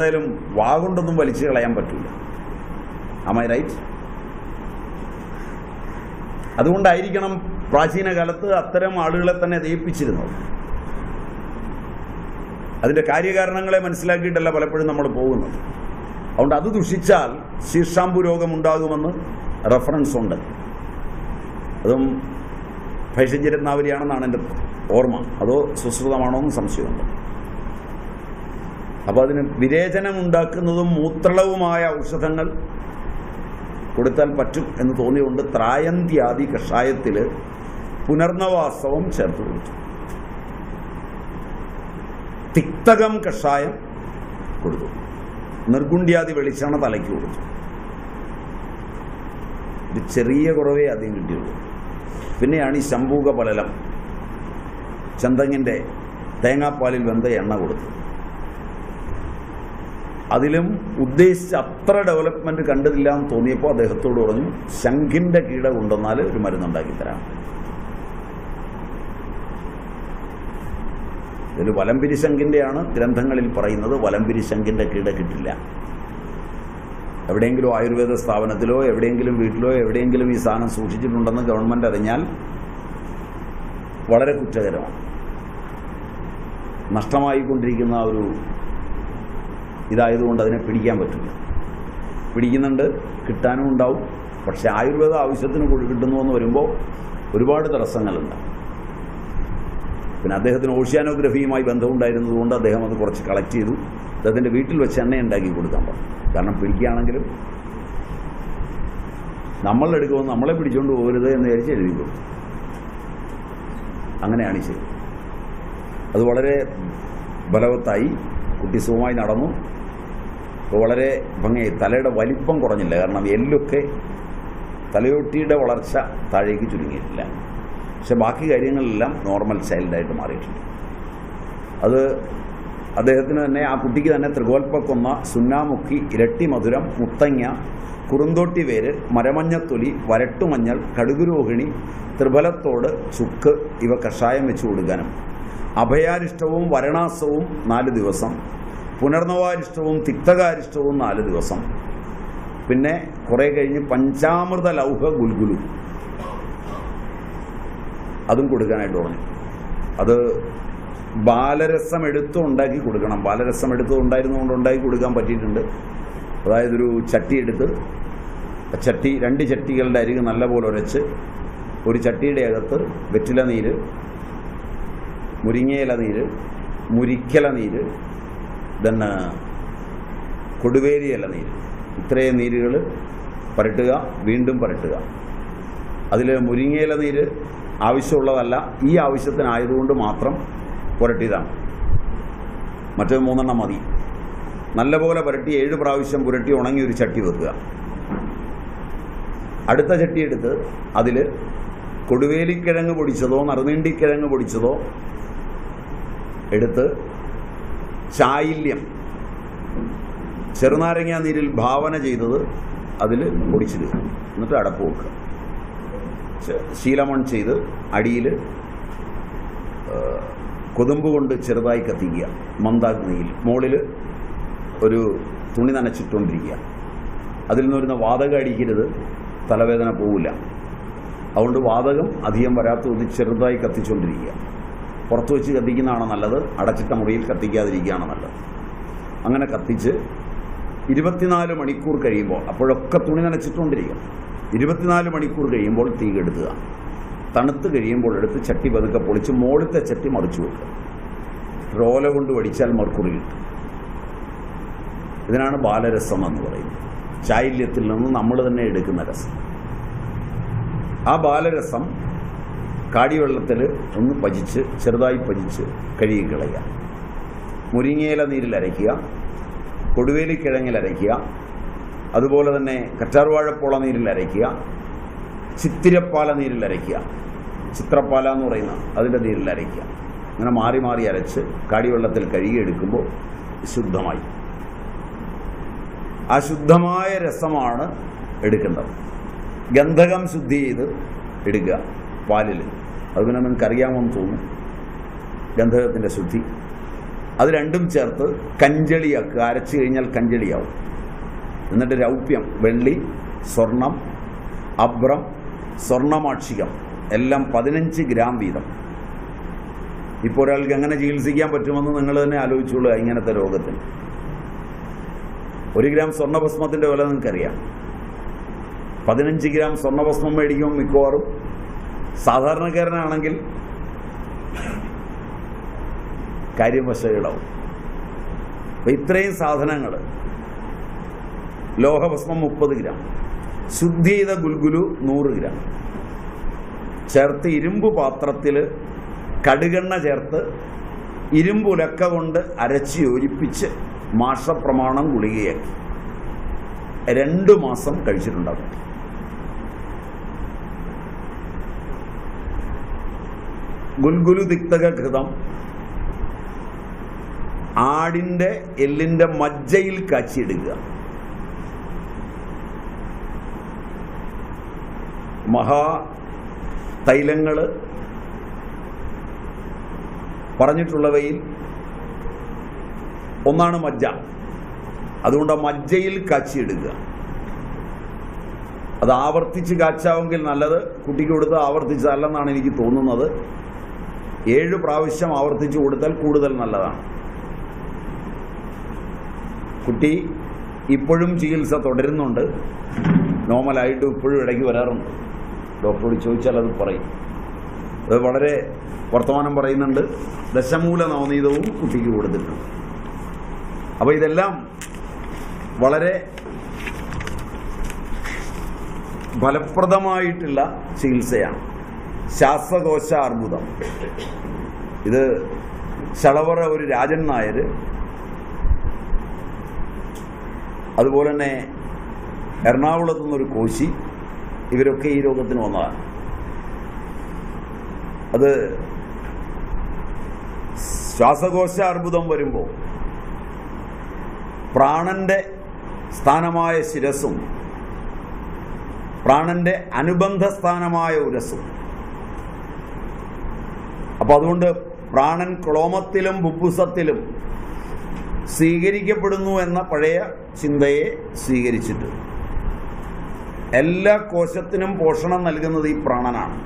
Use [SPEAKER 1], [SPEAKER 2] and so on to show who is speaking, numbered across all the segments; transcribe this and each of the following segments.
[SPEAKER 1] എന്തായാലും വാ കൊണ്ടൊന്നും വലിച്ചു കളയാൻ പറ്റില്ല അമൈ റൈറ്റ് അതുകൊണ്ടായിരിക്കണം പ്രാചീന കാലത്ത് അത്തരം ആളുകളെ തന്നെ ദയിപ്പിച്ചിരുന്നത് അതിന്റെ കാര്യകാരണങ്ങളെ മനസ്സിലാക്കിയിട്ടല്ല പലപ്പോഴും നമ്മൾ പോകുന്നത്. അതുകൊണ്ട് അത് ദുഷിച്ചാൽ ശീർഷാമ്പു രോഗമുണ്ടാകുമെന്ന് റെഫറൻസ് ഉണ്ട്. അതും ഭൈഷഞ്ചരത്നാവലിയാണെന്നാണ് എന്റെ ഓർമ്മ. അതോ സുശ്രുതമാണോ എന്ന് സംശയമുണ്ട്. അപ്പോൾ അതിന് വിരേചനം ഉണ്ടാക്കുന്നതും മൂത്രളവുമായ ഔഷധങ്ങൾ കൊടുത്താൽ പറ്റും എന്ന് തോന്നിയുകൊണ്ട് ത്രായന്ത്യാദി കഷായത്തിൽ പുനർനവാസവും ചേർത്ത് കൊടുത്തു. തിക്തകം കഷായം കൊടുത്തു. നിർഗുണ്ട്യാദി വെളിച്ചെണ്ണ തലയ്ക്ക് കൊടുത്തു. ഒരു ചെറിയ കുറവേ ആദ്യം കിട്ടിയുള്ളൂ. പിന്നെയാണ് ഈ ശംഭൂക പലലം ചന്തങ്ങിന്റെ തേങ്ങാപ്പാലിൽ വെന്ത എണ്ണ കൊടുത്തു. അതിലും ഉദ്ദേശിച്ച അത്ര ഡെവലപ്മെന്റ് കണ്ടതില്ല എന്ന് തോന്നിയപ്പോൾ അദ്ദേഹത്തോട് പറഞ്ഞു ശംഖിന്റെ കീട കൊണ്ടുവന്നാൽ ഒരു മരുന്നുണ്ടാക്കി തരാം. ഇതിൽ വലംപിരി ശംഖിന്റെയാണ് ഗ്രന്ഥങ്ങളിൽ പറയുന്നത് വലംപിരി ശംഖിന്റെ കീട കിട്ടില്ല. എവിടെയെങ്കിലും ആയുർവേദ സ്ഥാപനത്തിലോ എവിടെയെങ്കിലും വീട്ടിലോ എവിടെയെങ്കിലും ഈ സാധനം സൂക്ഷിച്ചിട്ടുണ്ടെന്ന് ഗവൺമെന്റ് അറിഞ്ഞാൽ വളരെ കുറ്റകരമാണ്. നഷ്ടമായിക്കൊണ്ടിരിക്കുന്ന ഒരു ഇതായതുകൊണ്ട് അതിനെ പിടിക്കാൻ പറ്റില്ല. പിടിക്കുന്നുണ്ട് കിട്ടാനും ഉണ്ടാവും. പക്ഷെ ആയുർവേദ ആവശ്യത്തിന് കൂടി കിട്ടുന്നു എന്ന് വരുമ്പോൾ ഒരുപാട് തടസ്സങ്ങളുണ്ട്. പിന്നെ അദ്ദേഹത്തിന് ഓഷ്യാനോഗ്രഫിയുമായി ബന്ധമുണ്ടായിരുന്നതുകൊണ്ട് അദ്ദേഹം അത് കുറച്ച് കളക്ട് ചെയ്തു. അദ്ദേഹത്തിന്റെ വീട്ടിൽ വെച്ച് എണ്ണ ഉണ്ടാക്കി കൊടുക്കാൻ പറഞ്ഞു. കാരണം പിടിക്കുകയാണെങ്കിലും നമ്മളെടുക്കുമ്പോൾ നമ്മളെ പിടിച്ചുകൊണ്ട് പോകരുത് എന്ന് വിചാരിച്ച് എഴുതി കൊടുത്തു. അങ്ങനെയാണ് ശരി. അത് വളരെ ബലവത്തായി കുട്ടി സുഖമായി നടന്നു. വളരെ ഭംഗിയായി തലയുടെ വലിപ്പം കുറഞ്ഞില്ല. കാരണം എല്ലൊക്കെ തലയോട്ടിയുടെ വളർച്ച താഴേക്ക് ചുരുങ്ങിയിട്ടില്ല. പക്ഷെ ബാക്കി കാര്യങ്ങളെല്ലാം നോർമൽ ചൈൽഡായിട്ട് മാറിയിട്ടുണ്ട്. അത് അദ്ദേഹത്തിന് തന്നെ ആ കുട്ടിക്ക് തന്നെ ത്രികോൽപ്പക്കൊന്ന സുന്നാമുക്കി ഇരട്ടി മധുരം മുത്തങ്ങ കുറുന്തോട്ടി വേര് മരമഞ്ഞത്തൊലി വരട്ടുമഞ്ഞൾ കടുകുരോഹിണി ത്രിഫലത്തോട് ചുക്ക് ഇവ കഷായം വെച്ച് കൊടുക്കാനും. അഭയാരിഷ്ടവും വരണാസവും നാല് ദിവസം. പുനർനവാരിഷ്ടവും തിക്തകാരിഷ്ടവും നാല് ദിവസം. പിന്നെ കുറേ കഴിഞ്ഞ് പഞ്ചാമൃത ലൗഹ ഗുൽഗുലു. അതും കൊടുക്കാനായിട്ട് പറഞ്ഞു. അത് ബാലരസം എടുത്ത് ഉണ്ടാക്കി കൊടുക്കണം. ബാലരസം എടുത്ത് ഉണ്ടായിരുന്നുകൊണ്ട് ഉണ്ടാക്കി കൊടുക്കാൻ പറ്റിയിട്ടുണ്ട്. അതായത് ഒരു ചട്ടി എടുത്ത് ചട്ടി രണ്ട് ചട്ടികളുടെ അരികെ നല്ലപോലെ ഉരച്ച് ഒരു ചട്ടിയുടെ അകത്ത് വെറ്റില നീര് മുരിങ്ങയില നീര് മുരിക്കല നീര് കൊടുവേലി ഇല നീര്. ഇത്രയും നീരുകൾ പരട്ടുക വീണ്ടും പരട്ടുക. അതിൽ മുരിങ്ങയില നീര് ആവശ്യമുള്ളതല്ല ഈ ആവശ്യത്തിനായതുകൊണ്ട് മാത്രം പുരട്ടിയതാണ്. മറ്റൊരു മൂന്നെണ്ണം മതി. നല്ലപോലെ പുരട്ടി ഏഴ് പ്രാവശ്യം പുരട്ടി ഉണങ്ങി ഒരു ചട്ടി വെക്കുക. അടുത്ത ചട്ടി എടുത്ത് അതിൽ കൊടുവേലിക്കിഴങ്ങ് പൊടിച്ചതോ നറുനീണ്ടിക്കിഴങ്ങ് പൊടിച്ചതോ എടുത്ത് ചായില്യം ചെറുനാരങ്ങ നീരിൽ ഭാവന ചെയ്തത് അതിൽ പൊടിച്ചിടുക. എന്നിട്ട് അടപ്പ് വെക്കുക. ശീലമൺ ചെയ്ത് അടിയിൽ കൊതുമ്പ് കൊണ്ട് ചെറുതായി കത്തിക്കുക. മന്ദാഗ്നിയിൽ. മുകളിൽ ഒരു തുണി നനച്ചിട്ടുകൊണ്ടിരിക്കുക അതിൽ നിന്ന് വരുന്ന വാതകം അടിക്കരുത്. തലവേദന പോവില്ല. അതുകൊണ്ട് വാതകം അധികം വരാത്ത ചെറുതായി കത്തിച്ചുകൊണ്ടിരിക്കുക പുറത്ത് വെച്ച് കത്തിക്കുന്നതാണ് നല്ലത്? അടച്ചിട്ട മുറിയിൽ കത്തിക്കാതിരിക്കുകയാണ് നല്ലത്? അങ്ങനെ കത്തിച്ച് ഇരുപത്തിനാല് മണിക്കൂർ കഴിയുമ്പോൾ അപ്പോഴൊക്കെ തുണി നനച്ചിട്ടുകൊണ്ടിരിക്കും. ഇരുപത്തിനാല് മണിക്കൂർ കഴിയുമ്പോൾ തീ കെടുത്തുക. തണുത്ത് കഴിയുമ്പോൾ എടുത്ത് ചട്ടി പതുക്കെ പൊളിച്ച് മുകളിലത്തെ ചട്ടി മറിച്ചു വെക്കുക. റോല കൊണ്ട് വടിച്ചാൽ മർക്കുറി കിട്ടും. ഇതിനാണ് ബാലരസം എന്ന് പറയുന്നത്. ചായല്യത്തിൽ നിന്ന് നമ്മൾ തന്നെ എടുക്കുന്ന രസം. ആ ബാലരസം കാടിവെള്ളത്തിൽ ഒന്ന് പചിച്ച് ചെറുതായി പചിച്ച് കഴുകി കളയുക മുരിങ്ങയില നീരിൽ അരയ്ക്കുക. കൊടുവേലിക്കിഴങ്ങിൽ അരയ്ക്കുക. അതുപോലെ തന്നെ കറ്റാർവാഴപ്പോള നീരിൽ അരയ്ക്കുക. ചിത്തിരപ്പാല നീരിൽ അരയ്ക്കുക. ചിത്രപ്പാല എന്ന് പറയുന്ന അതിന്റെ നീരിൽ അരയ്ക്കുക. അങ്ങനെ മാറി മാറി അരച്ച് കാടിവെള്ളത്തിൽ കഴുകിയെടുക്കുമ്പോൾ ശുദ്ധമായി. അശുദ്ധമായ രസമാണ് എടുക്കേണ്ടത്. ഗന്ധകം ശുദ്ധി ചെയ്ത് എടുക്കുക. പാലിൽ അത് പിന്നെ നിങ്ങൾക്കറിയാമെന്ന് തോന്നുന്നു. ഗന്ധകത്തിന്റെ ശുദ്ധി. അത് രണ്ടും ചേർത്ത് കഞ്ചളിയാക്കുക. അരച്ചു കഴിഞ്ഞാൽ കഞ്ചളിയാവും. എന്നിട്ട് രൗപ്യം വെള്ളി സ്വർണം അബ്രം സ്വർണമാക്ഷികം. എല്ലാം പതിനഞ്ച് ഗ്രാം വീതം. ഇപ്പോൾ ഒരാൾക്ക് എങ്ങനെ ചികിത്സിക്കാൻ പറ്റുമെന്ന് നിങ്ങൾ തന്നെ ആലോചിച്ചോളൂ. ഇങ്ങനത്തെ രോഗത്തിന്. ഒരു ഗ്രാം സ്വർണഭസ്മത്തിന്റെ വില നിങ്ങൾക്കറിയാം. പതിനഞ്ച് ഗ്രാം സ്വർണഭസ്മം മേടിക്കുമ്പോൾ മിക്കവാറും സാധാരണക്കാരനാണെങ്കിൽ കാര്യം വശകളാവും അപ്പം ഇത്രയും സാധനങ്ങൾ ലോഹഭസ്മം മുപ്പത് ഗ്രാം. ശുദ്ധി ചെയ്ത ഗുൽഗുലു നൂറ് ഗ്രാം. ചേർത്ത് ഇരുമ്പ് പാത്രത്തിൽ കടുകെണ്ണ ചേർത്ത് ഇരുമ്പുലക്ക കൊണ്ട് അരച്ച് യോജിപ്പിച്ച് മാഷപ്രമാണം ഗുളികയാക്കി. രണ്ട് മാസം കഴിച്ചിട്ടുണ്ടാകും ഗുൽഗുലു തിക്തക ഘൃതം ആടിന്റെ എല്ലിന്റെ മജ്ജയിൽ കച്ചിടുക മഹാ തൈലങ്ങൾ പറഞ്ഞിട്ടുള്ളവയിൽ ഒന്നാണ് മജ്ജ. അതുകൊണ്ട് മജ്ജയിൽ കാച്ചിയെടുക്കുക അത് ആവർത്തിച്ച് കാച്ചാവെങ്കിൽ നല്ലത് കുട്ടിക്ക് കൊടുത്ത് ആവർത്തിച്ചതല്ലെന്നാണ് എനിക്ക് തോന്നുന്നത്. ഏഴ് പ്രാവശ്യം ആവർത്തിച്ച് കൊടുത്താൽ കൂടുതൽ നല്ലതാണ്. കുട്ടി ഇപ്പോഴും ചികിത്സ തുടരുന്നുണ്ട്. നോർമലായിട്ട് ഇപ്പോഴും ഇടയ്ക്ക് വരാറുണ്ട്. ഡോക്ടറോട് ചോദിച്ചാൽ അത് പറയും. അത് വളരെ വർത്തമാനം പറയുന്നുണ്ട്. ദശമൂല നവനീതവും കുട്ടിക്ക് കൊടുത്തിട്ടുണ്ട്. അപ്പോൾ ഇതെല്ലാം വളരെ ഫലപ്രദമായിട്ടുള്ള ചികിത്സയാണ്. ശ്വാസകോശ അർബുദം ഇത് ചളവറ ഒരു രാജൻ നായർ അതുപോലെ തന്നെ എറണാകുളത്തു നിന്നൊരു കോശി ഇവരൊക്കെ ഈ രോഗത്തിന് വന്നതാണ്. അത് ശ്വാസകോശ അർബുദം വരുമ്പോൾ പ്രാണന്റെ സ്ഥാനമായ ശിരസും പ്രാണന്റെ അനുബന്ധ സ്ഥാനമായ ഉരസും അപ്പോൾ അതുകൊണ്ട് പ്രാണൻ ക്ലോമത്തിലും ബുപ്പുസത്തിലും സ്വീകരിക്കപ്പെടുന്നു എന്ന പഴയ ചിന്തയെ സ്വീകരിച്ചിട്ട് എല്ലാ കോശത്തിനും പോഷണം നൽകുന്നത് ഈ പ്രാണനാണ്.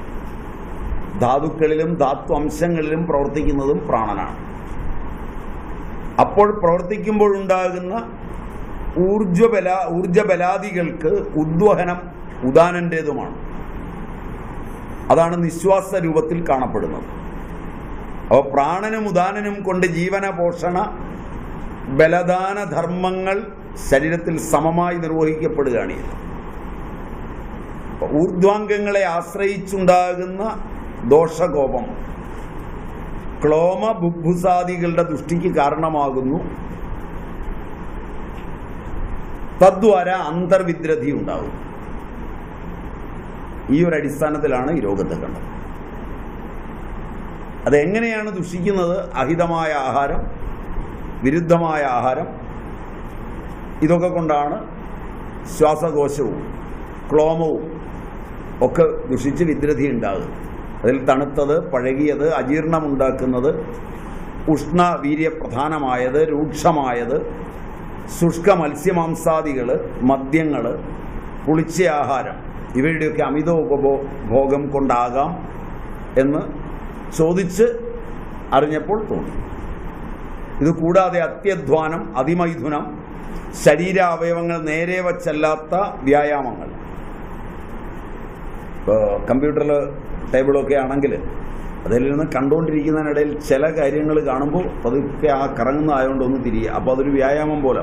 [SPEAKER 1] ധാതുക്കളിലും ധാത്വ അംശങ്ങളിലും പ്രവർത്തിക്കുന്നതും പ്രാണനാണ്. അപ്പോൾ പ്രവർത്തിക്കുമ്പോഴുണ്ടാകുന്ന ഊർജബല ഊർജബലാദികൾക്ക് ഉദ്വഹനം ഉദാനന്റേതുമാണ് അതാണ് നിശ്വാസ രൂപത്തിൽ കാണപ്പെടുന്നത്. അപ്പോൾ പ്രാണനും ഉദാനനും കൊണ്ട് ജീവന പോഷണ ബലദാന ധർമ്മങ്ങൾ ശരീരത്തിൽ സമമായി നിർവഹിക്കപ്പെടുകയാണ്. ഊർധ്വാംഗങ്ങളെ ആശ്രയിച്ചുണ്ടാകുന്ന ദോഷകോപം ക്ലോമ ബുഭുസാദികളുടെ ദൃഷ്ടിക്ക് കാരണമാകുന്നു. തദ്വാര അന്തർവിദ്രതി ഉണ്ടാകും ഈ ഒരു അടിസ്ഥാനത്തിലാണ് ഈ രോഗത്തെ കണ്ടത്. അതെങ്ങനെയാണ് ദുഷിക്കുന്നത്? അഹിതമായ ആഹാരം വിരുദ്ധമായ ആഹാരം ഇതൊക്കെ കൊണ്ടാണ് ശ്വാസകോശവും ക്ലോമവും ഒക്കെ ദുഷിച്ച് വിദ്രതി ഉണ്ടാകുക അതിൽ തണുത്തത് പഴകിയത് അജീർണമുണ്ടാക്കുന്നത് ഉഷ്ണ വീര്യപ്രധാനമായത് രൂക്ഷമായത് ശുഷ്ക മത്സ്യമാംസാദികൾ മദ്യങ്ങൾ പുളിച്ച ആഹാരം ഇവയുടെയൊക്കെ അമിത ഉപഭോഗം കൊണ്ടാകാം എന്ന് ചോദിച്ച് അറിഞ്ഞപ്പോൾ തോന്നി. ഇത് കൂടാതെ അത്യധ്വാനം അതിമൈഥുനം ശരീരാവയവങ്ങൾ നേരെ വച്ചല്ലാത്ത വ്യായാമങ്ങൾ. ഇപ്പോൾ കമ്പ്യൂട്ടറിൽ ടേബിളൊക്കെ ആണെങ്കിൽ അതിൽ നിന്ന് കണ്ടുകൊണ്ടിരിക്കുന്നതിനിടയിൽ ചില കാര്യങ്ങൾ കാണുമ്പോൾ പതുക്കെ ആ കറങ്ങുന്നതായതുകൊണ്ട് ഒന്ന് തിരിയുക. അപ്പോൾ അതൊരു വ്യായാമം പോലെ.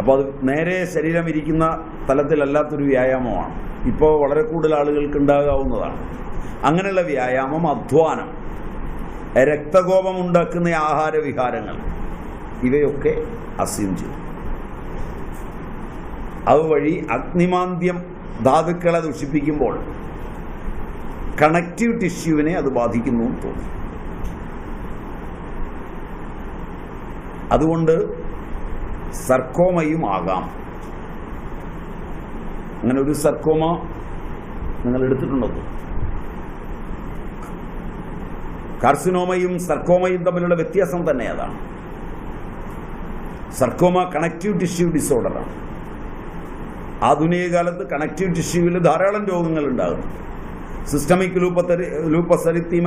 [SPEAKER 1] അപ്പോൾ അത് നേരെ ശരീരം ഇരിക്കുന്ന തലത്തിലല്ലാത്തൊരു വ്യായാമമാണ്. ഇപ്പോൾ വളരെ കൂടുതൽ ആളുകൾക്ക് ഉണ്ടാകാവുന്നതാണ്. അങ്ങനെയുള്ള വ്യായാമം അധ്വാനം. രക്തകോപം ഉണ്ടാക്കുന്ന ആഹാര വിഹാരങ്ങൾ. ഇവയൊക്കെ അസ്യം ചെയ്തു അതുവഴി അഗ്നിമാന്ദ്യം ധാതുക്കളെ ദുഷിപ്പിക്കുമ്പോൾ കണക്റ്റീവ് ടിഷ്യൂവിനെ അത് ബാധിക്കുന്നു എന്ന് തോന്നി. അതുകൊണ്ട് സർക്കോമയും ആകാം. അങ്ങനെ ഒരു സർക്കോമ നിങ്ങൾ എടുത്തിട്ടുണ്ടോ കാർസിനോമയും സർക്കോമയും തമ്മിലുള്ള വ്യത്യാസം തന്നെ അതാണ്. സർക്കോമ കണക്റ്റീവ് ടിഷ്യൂ ഡിസോർഡറാണ്. ആധുനിക കാലത്ത് കണക്റ്റീവ് ടിഷ്യൂവിൽ ധാരാളം രോഗങ്ങൾ ഉണ്ടാകുന്നു സിസ്റ്റമിക് ലൂപ്പത്തരി ലൂപ്പസ് എറിത്തീമ